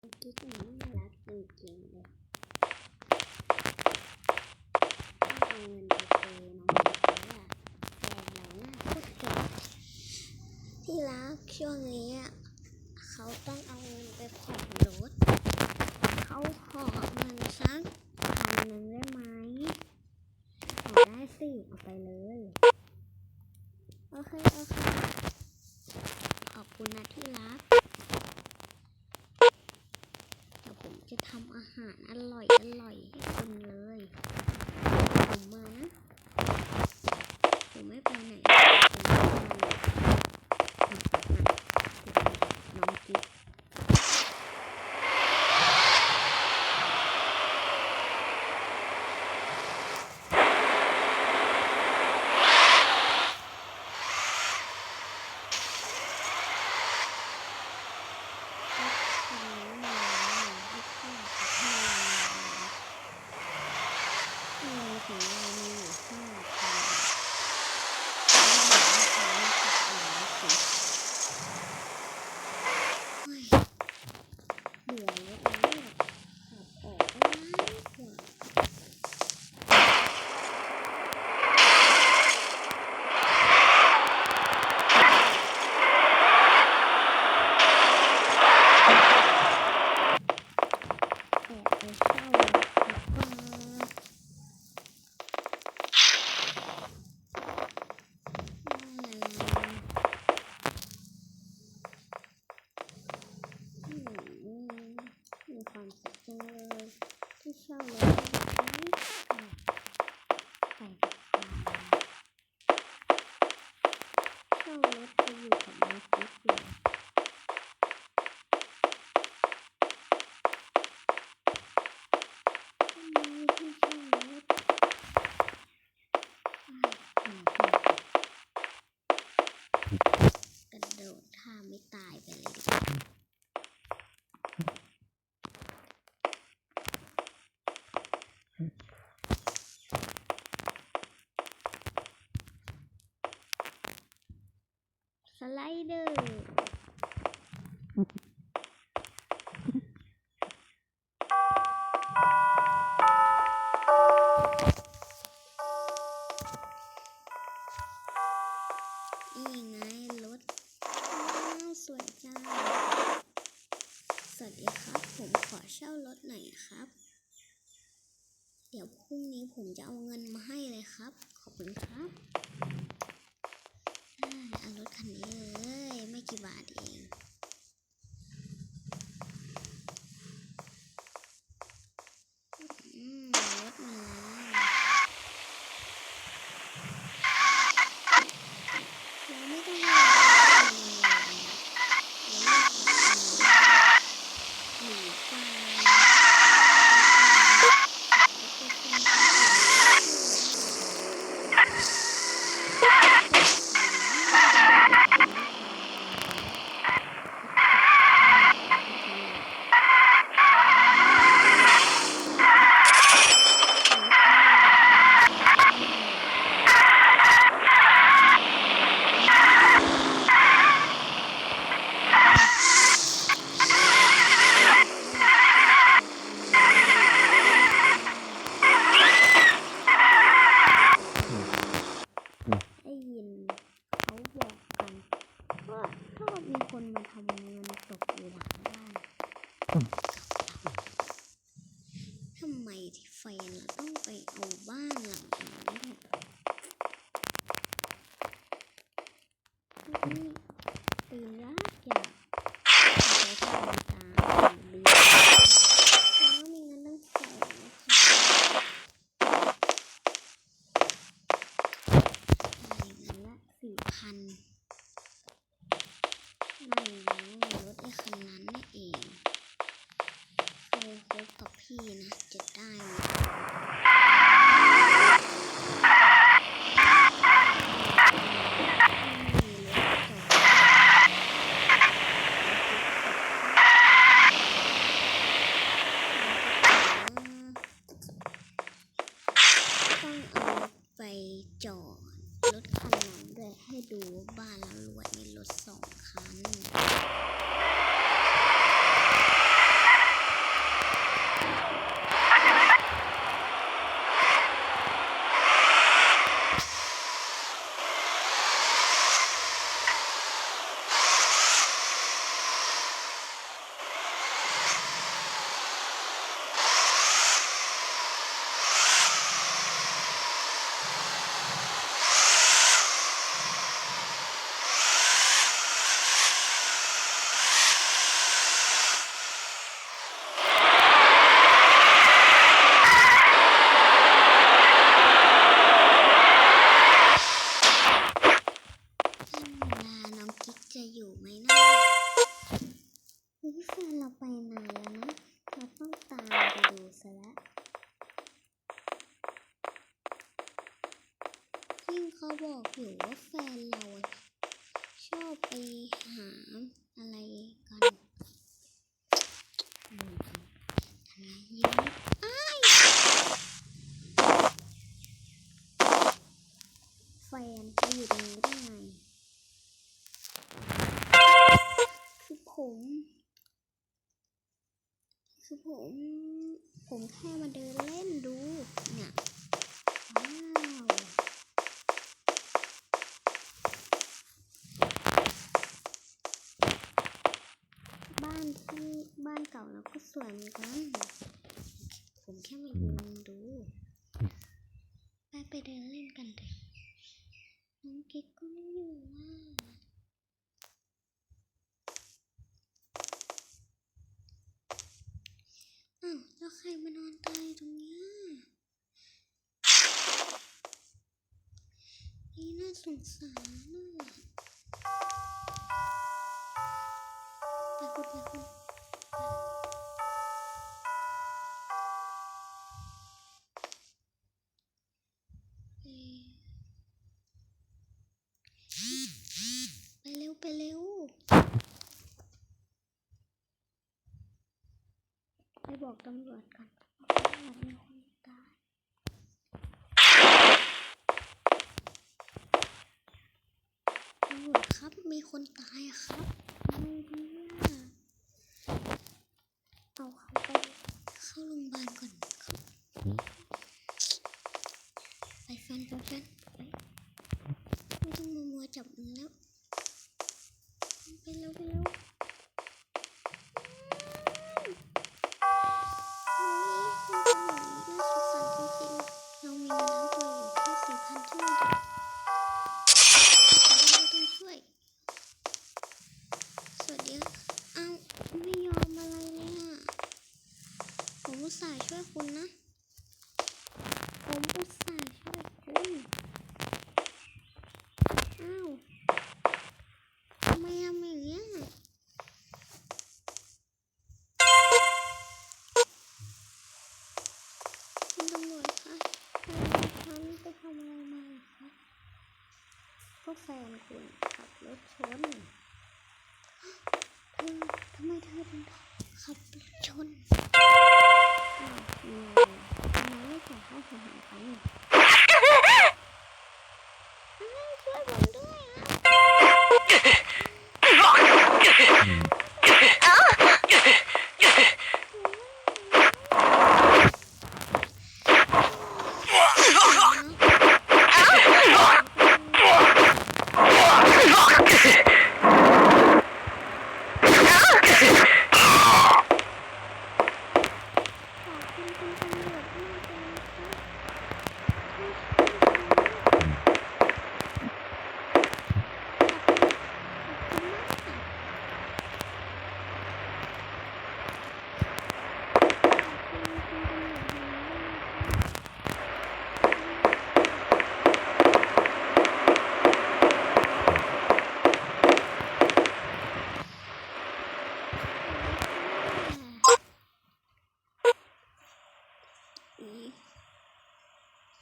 กิ๊กนูน่ารักจริงๆเลยต้องเอาเงินไปเปย์น้องวอะแฟนเราหน้าโคตรแก่ที่รักช่วงนี้เขาต้องเอาเงินไปผ่อนรถเขาขอเงินสักพันหนึ่งได้ไหมขอได้สิเอาไปเลย โอเค โอเค ขอบคุณนะที่รัก เดี๋ยวผมจะ ทำอาหารอร่อยอร่อยให้คุณเลย ผมมานะ ผมไม่ไปไหน ผมไม่ไปไหนน้องกิ๊กคนนี้มาที่ข้าประเทศเงินของเรามีอยู่ห้าพันเฮ้ยเบื่อแล้วเนี่ยขับออกก็ง่ายกว่าแอบไปเช่ารถดีกว่าอืมมีความสุขจังเลย ที่เช่ารถแบบนี้ไปดีกว่าเช่ารถไปอยู่กับน้องกิ๊กเลยทำไมที่เช่ารถอ้าวกระโดดท่าไม่ตายไปเลยดีกว่า สไลเดอร์ นี่ไงรถสวยจัง สวัสดีครับ ผมขอเช่ารถหน่อยครับ เดี๋ยวพรุ่งนี้ผมจะเอาเงินมาให้เลยครับ ขอบคุณครับ รถคันนี้เลย ไม่กี่บาทเอง อืมรถมาแล้วเราไม่ต้องรอหนีไปได้ยินเขาบอกกันว่า ชอบมีคนมาทำเงินตกอยู่หลังบ้านทำไมที่แฟนเราต้องไปเอาบ้านหลังนั้นเนี่ยนี่ตื่นยากอยากใช้ความตามดีแล้วมีเงินตั้งแสนนะคะได้เงินละสี่พันนั่นไงรถไอ้คันนั้นนี่เองเคยค บกับพี่นะจะได้ไหมมีรถจอดต้องเอาไปจอดรถคันนั้นด้วยให้ดูบ้านเรารวยี่แฟนเราไปไหนแล้วนะ เราต้องตามไปดูซะแล้วยิ่งเขาบอกอยู่ว่าแฟนเราชอบไปหาอะไรกันอะไรเยอะ ผม ผมแค่มาเดินเล่นดูเนี่ยว้าวบ้านที่บ้านเก่าเราก็สวยเหมือนกัน ผมแค่มายืนดู ไปไปเดินเล่นกันเถอะน้องกิ๊กก็ไม่อยู่ว่า อ้าวแล้วใครมานอนตายตรงเนี้ยนี่น่า สงสารน่ะไปคุณไปคุณเอ่อไปเร็ว ไปเร็ว ไปบอกตำรวจกันตำรวจมีคนตายตำรวจ ครับ มีคนตายอะครับทำไมดีอะเอาเขาไปเข้าโรงพยาบาลก่อนครับไปแฟนไปแฟนไปไม่ต้องมามัวจับมือแล้ว แฟนคุณขับรถชนเธอทำไมเธอถึงขับรถชนนี่ไม่ใช่ขาวหัวหันกันนั่นช่วยผมด